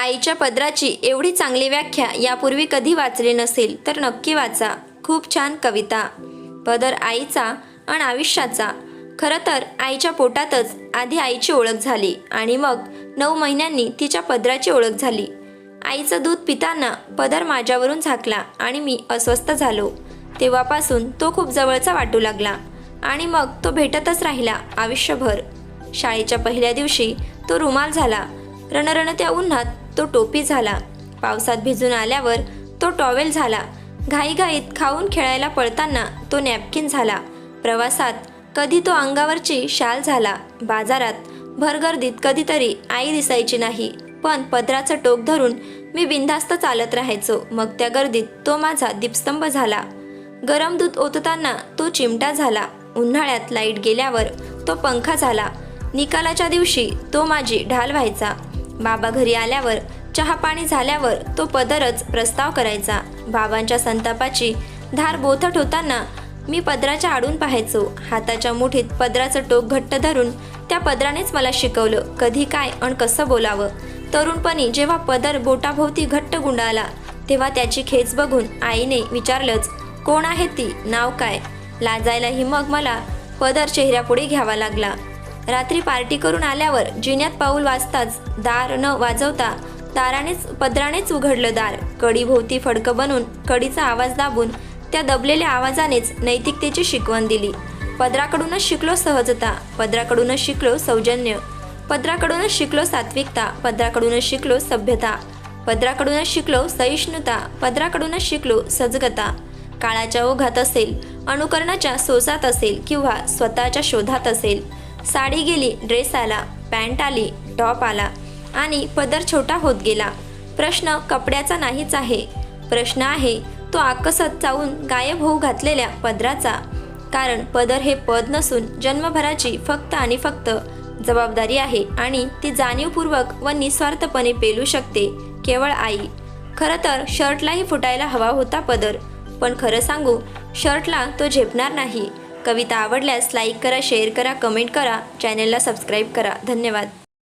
आईच्या पदराची एवढी चांगली व्याख्या यापूर्वी कधी वाचली नसेल तर नक्की वाचा. खूप छान कविता. पदर आईचा आणि आयुष्याचा. खरं तर आईच्या पोटातच आधी आईची ओळख झाली आणि मग नऊ महिन्यांनी तिच्या पदराची ओळख झाली. आईचं दूध पिताना पदर माझ्यावरून झाकला आणि मी अस्वस्थ झालो. तेव्हापासून तो खूप जवळचा वाटू लागला आणि मग तो भेटतच राहिला आयुष्यभर. शाळेच्या पहिल्या दिवशी तो रुमाल झाला. रणरणत्या उन्हात तो टोपी झाला. पावसात भिजून आल्यावर तो टॉवेल झाला. घाईघाईत खाऊन खेळायला पळताना तो नॅपकिन झाला. प्रवासात कधी तो अंगावरची शाल झाला. बाजारात भरगर्दीत कधीतरी आई दिसायची नाही. पण पदराचं टोक धरून मी बिनधास्त चालत राहायचो. मग त्या गर्दीत तो माझा दीपस्तंभ झाला. गरम दूध ओतताना तो चिमटा झाला. उन्हाळ्यात लाइट गेल्यावर तो पंखा झाला. निकालाच्या दिवशी तो माझी ढाल व्हायचा. बाबा घरी आल्यावर चहापाणी झाल्यावर तो पदरच प्रस्ताव करायचा. बाबांच्या संतापाची धार बोथट होताना मी पदराच्या आडून पाहायचो. हाताच्या मुठीत पदराचं टोक घट्ट धरून त्या पदरानेच मला शिकवलं कधी काय आणि कसं बोलावं. तरुणपणी जेव्हा पदर बोटाभोवती घट्ट गुंडाळला तेव्हा त्याची खेच बघून आईने विचारलंच कोण आहे ती? नाव काय? लाजायलाही मग मला पदर चेहऱ्यापुढे घ्यावा लागला. रात्री पार्टी करून आल्यावर जिन्यात पाऊल वाजताच दार न वाजवता दारानेच पदरानेच उघडलं दार. कडीभोवती फडकं बनून कडीचा आवाज दाबून त्या दबलेल्या आवाजानेच नैतिकतेची शिकवण दिली. पदराकडूनच शिकलो सहजता पदराकडूनच शिकलो सौजन्य पदराकडूनच शिकलो सात्विकता पदराकडूनच शिकलो सभ्यता पदराकडूनच शिकलो सहिष्णुता पदराकडूनच शिकलो सजगता. काळाच्या ओघात असेल अनुकरणाच्या सोसात असेल किंवा स्वतःच्या शोधात असेल साडी गेली ड्रेस आला पॅन्ट आली टॉप आला आणि पदर छोटा होत गेला. प्रश्न कपड्याचा नाहीच आहे. प्रश्न आहे तो आकसत चावून गायब होऊ घातलेल्या पदराचा. कारण पदर हे पद नसून जन्मभराची फक्त आणि फक्त जबाबदारी आहे आणि ती जाणीवपूर्वक व निस्वार्थपणे पेलू शकते केवळ आई. खरं तर शर्टलाही फुटायला हवा होता पदर. पण खरं सांगू शर्टला तो झेपणार नाही. कविता आवडल्यास लाईक करा शेअर करा कमेंट करा चॅनेलला सबस्क्राईब करा. धन्यवाद.